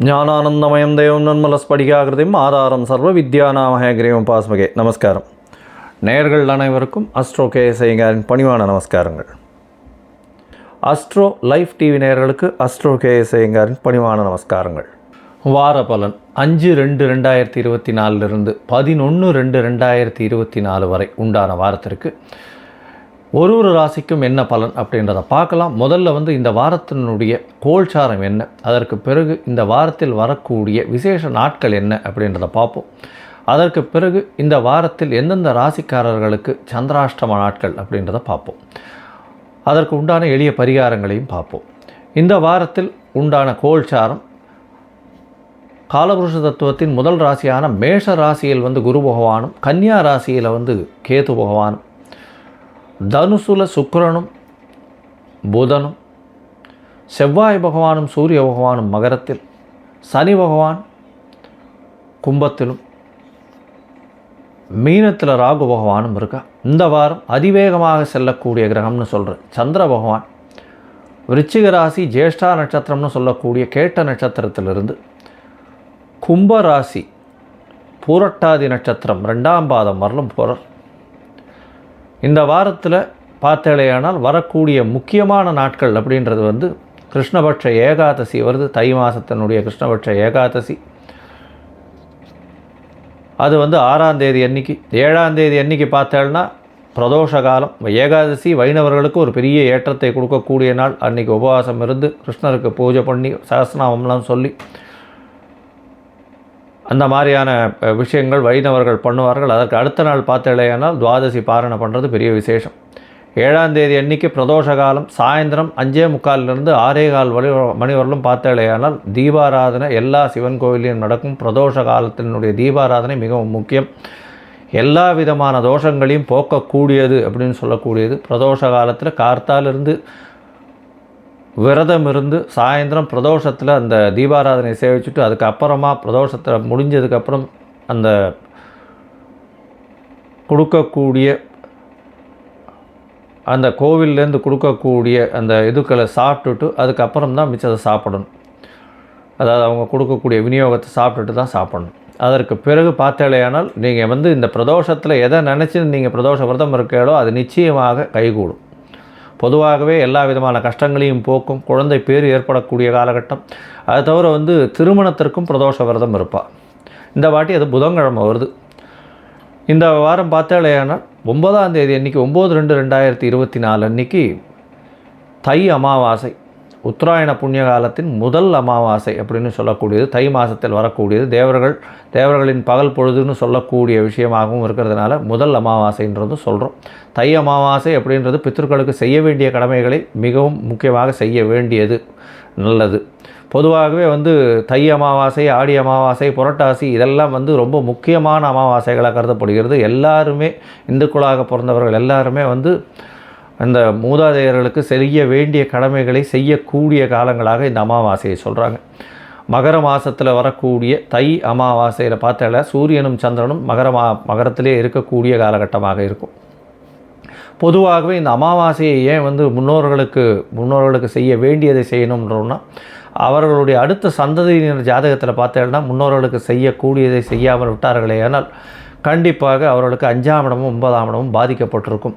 ஞானானந்தமயம் தேவம் நன்மலஸ்படிகாகிருதியும் ஆதாரம் சர்வ வித்யாநாமகேகிரியம் பாஸ்மகே. நமஸ்காரம். நேர்கள் அனைவருக்கும் அஸ்ட்ரோ கேஎஸ்ஐங்காரின் பணிவான நமஸ்காரங்கள். அஸ்ட்ரோ லைஃப் டிவி நேர்களுக்கு அஸ்ட்ரோ கேஎஸ்ஐங்காரின் பணிவான நமஸ்காரங்கள். வார பலன் அஞ்சு ரெண்டு ரெண்டாயிரத்தி இருபத்தி நாலுலேருந்து பதினொன்று ரெண்டு ரெண்டாயிரத்தி இருபத்தி நாலு வரை உண்டான வாரத்திற்கு ஒரு ஒரு ராசிக்கும் என்ன பலன் அப்படின்றத பார்க்கலாம். முதல்ல வந்து இந்த வாரத்தினுடைய கோல்சாரம் என்ன? அதற்கு பிறகு இந்த வாரத்தில் வரக்கூடிய விசேஷ நாட்கள் என்ன அப்படின்றத பார்ப்போம். அதற்கு பிறகு இந்த வாரத்தில் எந்தெந்த ராசிக்காரர்களுக்கு சந்திராஷ்டம நாட்கள் அப்படின்றத பார்ப்போம். அதற்கு உண்டான எளிய பரிகாரங்களையும் பார்ப்போம். இந்த வாரத்தில் உண்டான கோல்சாரம் காலபுருஷ தத்துவத்தின் முதல் ராசியான மேஷ ராசியில் வந்து குரு பகவானும் கன்னியா ராசியில் வந்து கேது பகவானும் தனுசுல சுக்கரனும் புதனும் செவ்வாய் பகவானும் சூரிய பகவானும் மகரத்தில் சனி பகவான் கும்பத்திலும் மீனத்தில் ராகு பகவானும் இருக்கா? இந்த வாரம் அதிவேகமாக செல்லக்கூடிய கிரகம்னு சொல்கிறேன் சந்திர பகவான் விருச்சிக ராசி ஜேஷ்டா நட்சத்திரம்னு சொல்லக்கூடிய கேட்ட நட்சத்திரத்திலிருந்து கும்ப ராசி பூரட்டாதி நட்சத்திரம் ரெண்டாம் பாதம் வரலும் போகிறார் இந்த வாரத்தில் பார்த்தேலையானால் வரக்கூடிய முக்கியமான நாட்கள் அப்படின்றது வந்து கிருஷ்ணபட்ச ஏகாதசி வருது. தை மாதத்தினுடைய கிருஷ்ணபட்ச ஏகாதசி. அது வந்து ஆறாம் தேதி அன்னைக்கு. ஏழாம் தேதி அன்னைக்கு பார்த்தேன்னா பிரதோஷ காலம். ஏகாதசி வைணவர்களுக்கு ஒரு பெரிய ஏற்றத்தை கொடுக்கக்கூடிய நாள். அன்றைக்கி உபவாசம் இருந்து கிருஷ்ணருக்கு பூஜை பண்ணி சகஸ்நாமம்லாம் சொல்லி அந்த மாதிரியான விஷயங்கள் வைணவர்கள் பண்ணுவார்கள். அதற்கு அடுத்த நாள் பார்த்தேலையானால் துவாதசி பாரணை பண்ணுறது பெரிய விசேஷம். ஏழாம் தேதி அன்னைக்கு பிரதோஷ காலம் சாயந்தரம் அஞ்சே முக்காலிலிருந்து ஆறே கால் வழி மணி வரலும் பார்த்தேலையானால் தீபாராதனை எல்லா சிவன் கோவிலையும் நடக்கும். பிரதோஷ காலத்தினுடைய தீபாராதனை மிகவும் முக்கியம். எல்லா விதமான தோஷங்களையும் போக்கக்கூடியது அப்படின்னு சொல்லக்கூடியது. பிரதோஷ காலத்தில் கார்த்தாலிருந்து விரதம் இருந்து சாயந்தரம் பிரதோஷத்தில் அந்த தீபாராதனை சேவிச்சுட்டு அதுக்கப்புறமா பிரதோஷத்தில் முடிஞ்சதுக்கப்புறம் அந்த கொடுக்கக்கூடிய அந்த கோவில்லேருந்து கொடுக்கக்கூடிய அந்த இதுக்களை சாப்பிட்டுட்டு அதுக்கப்புறம் தான் மிச்சத்தை சாப்பிடணும். அதாவது அவங்க கொடுக்கக்கூடிய விநியோகத்தை சாப்பிட்டுட்டு தான் சாப்பிடணும். அதற்கு பிறகு பார்த்தாலேயானால் நீங்கள் வந்து இந்த பிரதோஷத்தில் எதை நினச்சி நீங்கள் பிரதோஷ விரதம் இருக்கீங்களோ அது நிச்சயமாக கைகூடும். பொதுவாகவே எல்லா விதமான கஷ்டங்களையும் போக்கும் குழந்தை பேர் ஏற்படக்கூடிய காலகட்டம். அது தவிர வந்து திருமணத்திற்கும் பிரதோஷ விரதம் இருப்பாள் இந்த வாட்டி அது புதன்கிழமை வருது. இந்த வாரம் பார்த்தாலேயானால் ஒன்பதாம் தேதி அன்றைக்கி ஒம்பது ரெண்டு ரெண்டாயிரத்தி இருபத்தி நாலு அன்றைக்கி தை அமாவாசை. உத்தராயண புண்ணிய காலத்தின் முதல் அமாவாசை அப்படின்னு சொல்லக்கூடியது. தை மாதத்தில் வரக்கூடியது. தேவர்கள் தேவர்களின் பகல் பொழுதுன்னு சொல்லக்கூடிய விஷயமாகவும் இருக்கிறதுனால முதல் அமாவாசைன்றதும் சொல்கிறோம் தை அமாவாசை அப்படின்றது பித்தர்களுக்கு செய்ய வேண்டிய கடமைகளை மிகவும் முக்கியமாக செய்ய வேண்டியது நல்லது. பொதுவாகவே வந்து தை அமாவாசை ஆடி அமாவாசை புரட்டாசி இதெல்லாம் வந்து ரொம்ப முக்கியமான அமாவாசைகளாக கருதப்படுகிறது. எல்லாருமே இந்துக்களாக பிறந்தவர்கள் எல்லாருமே வந்து அந்த மூதாதையர்களுக்கு செய்ய வேண்டிய கடமைகளை செய்யக்கூடிய காலங்களாக இந்த அமாவாசையை சொல்கிறாங்க மகர மாதத்தில் வரக்கூடிய தை அமாவாசையில் பார்த்தால சூரியனும் சந்திரனும் மகர மா மகரத்திலே இருக்கக்கூடிய காலகட்டமாக இருக்கும். பொதுவாகவே இந்த அமாவாசையை ஏன் வந்து முன்னோர்களுக்கு முன்னோர்களுக்கு செய்ய வேண்டியதை செய்யணும்ன்றோம்னா அவர்களுடைய அடுத்த சந்ததியினர் ஜாதகத்தில் பார்த்தேன்னா முன்னோர்களுக்கு செய்யக்கூடியதை செய்யாமல் விட்டார்களே ஆனால் கண்டிப்பாக அவர்களுக்கு அஞ்சாம் இடமும் ஒன்பதாம் இடமும் பாதிக்கப்பட்டிருக்கும்.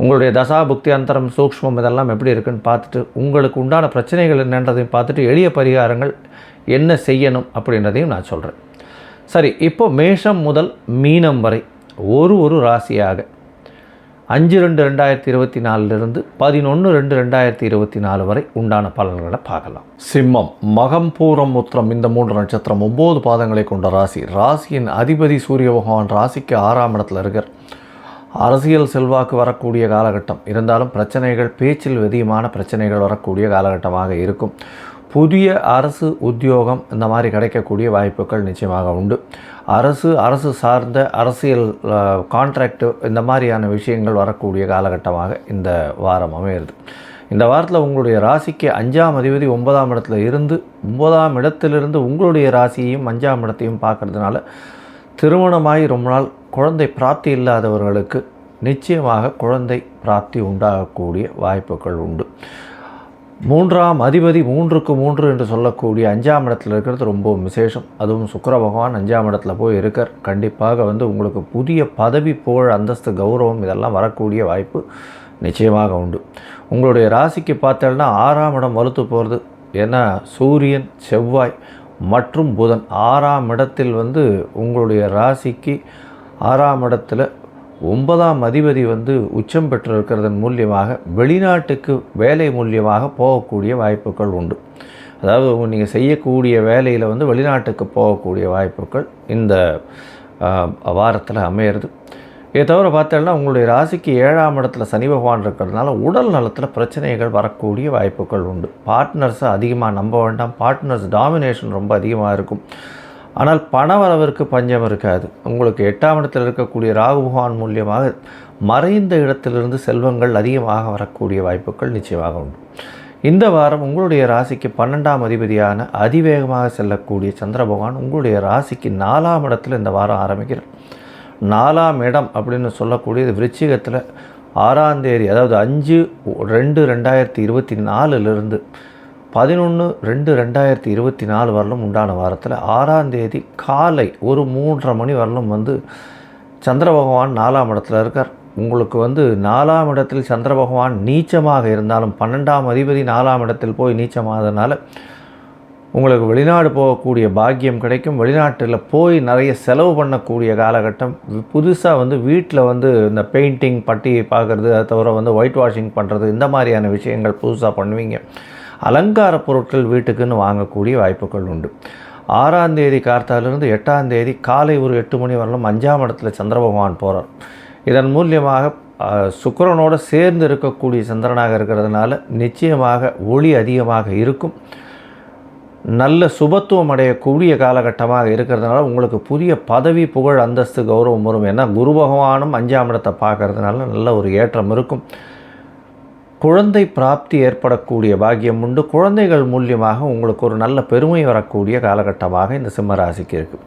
உங்களுடைய தசா புக்தி அந்தரம் சூக்ஷ்மம் இதெல்லாம் எப்படி இருக்குன்னு பார்த்துட்டு உங்களுக்கு உண்டான பிரச்சனைகள் என்னன்றதையும் பார்த்துட்டு எளிய பரிகாரங்கள் என்ன செய்யணும் அப்படின்றதையும் நான் சொல்கிறேன் சரி இப்போ மேஷம் முதல் மீனம் வரை ஒரு ஒரு ராசியாக அஞ்சு ரெண்டு ரெண்டாயிரத்தி இருபத்தி நாலுலேருந்து பதினொன்று ரெண்டு ரெண்டாயிரத்தி இருபத்தி நாலு வரை உண்டான பலன்களை பார்க்கலாம். சிம்மம் மகம் பூரம் உத்திரம் இந்த மூன்று நட்சத்திரம் ஒம்பது பாதங்களை கொண்ட ராசி. ராசியின் அதிபதி சூரிய பகவான் ராசிக்கு ஆறாம் இடத்துல இருக்கார். அரசியல் செல்வாக்கு வரக்கூடிய காலகட்டம். இருந்தாலும் பிரச்சனைகள் பேச்சில் வெதியமான பிரச்சனைகள் வரக்கூடிய காலகட்டமாக இருக்கும். புதிய அரசு உத்தியோகம் இந்த மாதிரி கிடைக்கக்கூடிய வாய்ப்புகள் நிச்சயமாக உண்டு. அரசு அரசு சார்ந்த அரசியல் கான்ட்ராக்டு இந்த மாதிரியான விஷயங்கள் வரக்கூடிய காலகட்டமாக இந்த வாரம் அமையிறது. இந்த வாரத்தில் உங்களுடைய ராசிக்கு அஞ்சாம் அதிபதி ஒன்பதாம் இடத்துல இருந்து ஒன்பதாம் இடத்திலிருந்து உங்களுடைய ராசியையும் அஞ்சாம் இடத்தையும் பார்க்கறதுனால திருமணமாகி ரொம்ப நாள் குழந்தை பிராப்தி இல்லாதவர்களுக்கு நிச்சயமாக குழந்தை பிராப்தி உண்டாகக்கூடிய வாய்ப்புகள் உண்டு. மூன்றாம் அதிபதி மூன்றுக்கு மூன்று என்று சொல்லக்கூடிய அஞ்சாம் இடத்துல இருக்கிறது ரொம்பவும் விசேஷம். அதுவும் சுக்கர பகவான் அஞ்சாம் இடத்துல போய் இருக்கார். கண்டிப்பாக வந்து உங்களுக்கு புதிய பதவி புகழ் அந்தஸ்து கௌரவம் இதெல்லாம் வரக்கூடிய வாய்ப்பு நிச்சயமாக உண்டு. உங்களுடைய ராசிக்கு பார்த்தேன்னா ஆறாம் இடம் வலுத்து போகிறது ஏன்னா சூரியன் செவ்வாய் மற்றும் புதன் ஆறாம் இடத்தில் வந்து உங்களுடைய ராசிக்கு ஆறாம் இடத்துல ஒன்பதாம் அதிபதி வந்து உச்சம் பெற்றிருக்கிறதன் மூலியமாக வெளிநாட்டுக்கு வேலை மூலியமாக போகக்கூடிய வாய்ப்புகள் உண்டு. அதாவது நீங்கள் செய்யக்கூடிய வேலையில் வந்து வெளிநாட்டுக்கு போகக்கூடிய வாய்ப்புகள் இந்த வாரத்தில் அமையிறது. இதை தவிர பார்த்தோம்னா உங்களுடைய ராசிக்கு ஏழாம் இடத்துல சனி பகவான் இருக்கிறதுனால உடல் நலத்தில் பிரச்சனைகள் வரக்கூடிய வாய்ப்புகள் உண்டு. பார்ட்னர்ஸை அதிகமாக நம்ப வேண்டாம். பார்ட்னர்ஸ் டாமினேஷன் ரொம்ப அதிகமாக இருக்கும். ஆனால் பண வரவிற்கு பஞ்சம் இருக்காது. உங்களுக்கு எட்டாம் இடத்தில் இருக்கக்கூடிய ராகுபகவான் மூலியமாக மறைந்த இடத்திலிருந்து செல்வங்கள் அதிகமாக வரக்கூடிய வாய்ப்புகள் நிச்சயமாக உண்டு. இந்த வாரம் உங்களுடைய ராசிக்கு பன்னெண்டாம் அதிபதியான அதிவேகமாக செல்லக்கூடிய சந்திர பகவான் உங்களுடைய ராசிக்கு நாலாம் இடத்தில் இந்த வாரம் ஆரம்பிக்கிறார். நாலாம் இடம் அப்படின்னு சொல்லக்கூடியது விருச்சிகத்தில் ஆறாம் தேதி அதாவது அஞ்சு ரெண்டு ரெண்டாயிரத்தி இருபத்தி நாலுலேருந்து பதினொன்று ரெண்டு ரெண்டாயிரத்தி இருபத்தி நாலு வரலும் உண்டான வாரத்தில் ஆறாம் தேதி காலை ஒரு மூன்றரை மணி வரலும் வந்து சந்திர பகவான் நாலாம் இடத்துல இருக்கார். உங்களுக்கு வந்து நாலாம் இடத்தில் சந்திர பகவான் நீச்சமாக இருந்தாலும் பன்னெண்டாம் அதிபதி நாலாம் இடத்தில் போய் நீச்சமாகறதுனால உங்களுக்கு வெளிநாடு போகக்கூடிய பாக்கியம் கிடைக்கும். வெளிநாட்டில் போய் நிறைய செலவு பண்ணக்கூடிய காலகட்டம். புதுசாக வந்து வீட்டில் வந்து இந்த பெயிண்டிங் பட்டி பார்க்குறது அதை தவிர வந்து ஒயிட் வாஷிங் பண்ணுறது இந்த மாதிரியான விஷயங்கள் புதுசாக பண்ணுவீங்க. அலங்கார பொருட்கள் வீட்டுக்குன்னு வாங்கக்கூடிய வாய்ப்புகள் உண்டு. ஆறாம் தேதி கார்த்தாலிருந்து எட்டாம் தேதி காலை ஒரு எட்டு மணி வரலும் அஞ்சாம் இடத்துல சந்திர பகவான் போகிறார் இதன் மூலியமாக சுக்கரனோடு சேர்ந்து இருக்கக்கூடிய சந்திரனாக இருக்கிறதுனால நிச்சயமாக ஒளி அதிகமாக இருக்கும். நல்ல சுபத்துவம் அடையக்கூடிய காலகட்டமாக இருக்கிறதுனால உங்களுக்கு புதிய பதவி புகழ் அந்தஸ்து கௌரவம் வரும். ஏன்னா குரு பகவானும் அஞ்சாம் இடத்தை பார்க்கறதுனால நல்ல ஒரு ஏற்றம் இருக்கும். குழந்தை பிராப்தி ஏற்படக்கூடிய பாக்கியம் உண்டு. குழந்தைகள் மூலியமாக உங்களுக்கு ஒரு நல்ல பெருமை வரக்கூடிய காலகட்டமாக இந்த சிம்ம ராசிக்கு இருக்குது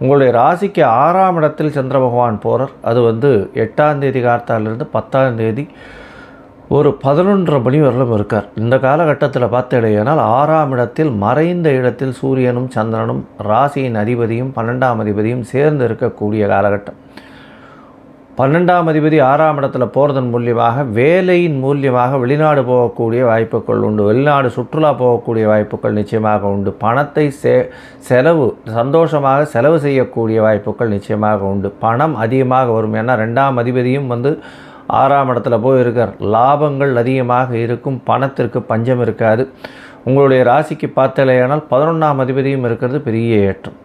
உங்களுடைய ராசிக்கு ஆறாம் இடத்தில் சந்திர பகவான் போகிறார் அது வந்து எட்டாம் தேதி கார்த்தாலிருந்து பத்தாம் தேதி ஒரு பதினொன்றரை மணி வரலும் இருக்கார். இந்த காலகட்டத்தில் பார்த்தடையானால் ஆறாம் இடத்தில் மறைந்த இடத்தில் சூரியனும் சந்திரனும் ராசியின் அதிபதியும் பன்னெண்டாம் அதிபதியும் சேர்ந்து இருக்கக்கூடிய காலகட்டம். பன்னெண்டாம் அதிபதி ஆறாம் இடத்துல போகிறதன் மூலியமாக வேலையின் மூலியமாக வெளிநாடு போகக்கூடிய வாய்ப்புகள் உண்டு. வெளிநாடு சுற்றுலா போகக்கூடிய வாய்ப்புகள் நிச்சயமாக உண்டு. பணத்தை சே செலவு சந்தோஷமாக செலவு செய்யக்கூடிய வாய்ப்புகள் நிச்சயமாக உண்டு. பணம் அதிகமாக வரும். ஏன்னா ரெண்டாம் அதிபதியும் வந்து ஆறாம் இடத்துல போய் இருக்கார் லாபங்கள் அதிகமாக இருக்கும். பணத்திற்கு பஞ்சம் இருக்காது. உங்களுடைய ராசிக்கு பார்த்தலையானால் பதினொன்றாம் அதிபதியும் இருக்கிறது. பெரிய ஏற்றம்.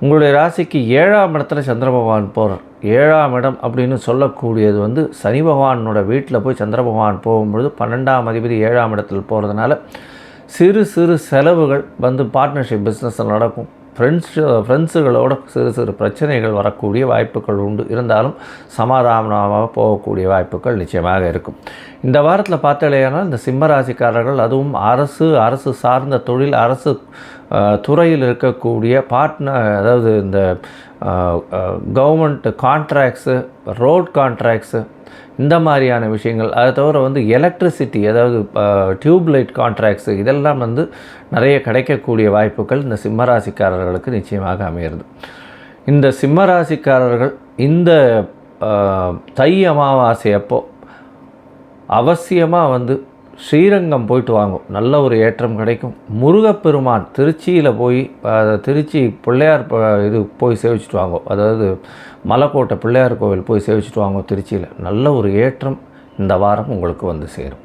உங்களுடைய ராசிக்கு ஏழாம் இடத்துல சந்திர பகவான் போகிறார் ஏழாம் இடம் அப்படின்னு சொல்லக்கூடியது வந்து சனி பகவானோட வீட்டில் போய் சந்திர பகவான் போகும்பொழுது பன்னெண்டாம் அதிபதி ஏழாம் இடத்தில் போகிறதுனால சிறு சிறு செலவுகள் வந்து பார்ட்னர்ஷிப் பிஸ்னஸில் நடக்கும். ஃப்ரெண்ட்ஸ் ஃப்ரெண்ட்ஸுகளோட uh, சிறு சிறு பிரச்சனைகள் வரக்கூடிய வாய்ப்புகள் உண்டு. இருந்தாலும் சமாதானமாக போகக்கூடிய வாய்ப்புகள் நிச்சயமாக இருக்கும். இந்த வாரத்தில் பார்த்தாலேயானால் இந்த சிம்ம ராசிக்காரர்கள் அதுவும் அரசு அரசு சார்ந்த தொழில் அரசு துறையில் இருக்கக்கூடிய பார்ட்னர் அதாவது இந்த கவர்மெண்ட் கான்ட்ராக்ட்ஸு ரோட் கான்ட்ராக்ட்ஸு இந்த மாதிரியான விஷயங்கள். அதை தவிர வந்து எலக்ட்ரிசிட்டி அதாவது டியூப் லைட் கான்ட்ராக்ட்ஸு இதெல்லாம் வந்து நிறைய கிடைக்கக்கூடிய வாய்ப்புகள் இந்த சிம்மராசிக்காரர்களுக்கு நிச்சயமாக அமையிறது. இந்த சிம்மராசிக்காரர்கள் இந்த தை அமாவாசை அப்போ அவசியமாக வந்து ஸ்ரீரங்கம் போயிட்டு வாங்கும் நல்ல ஒரு ஏற்றம் கிடைக்கும். முருகப்பெருமான் திருச்சியில் போய் திருச்சி பிள்ளையார் இது போய் சேவிச்சுட்டு வாங்கோ. அதாவது மலைக்கோட்டை பிள்ளையார் கோவில் போய் சேவிச்சிட்டு வாங்கோ திருச்சியில். நல்ல ஒரு ஏற்றம் இந்த வாரம் உங்களுக்கு வந்து சேரும்.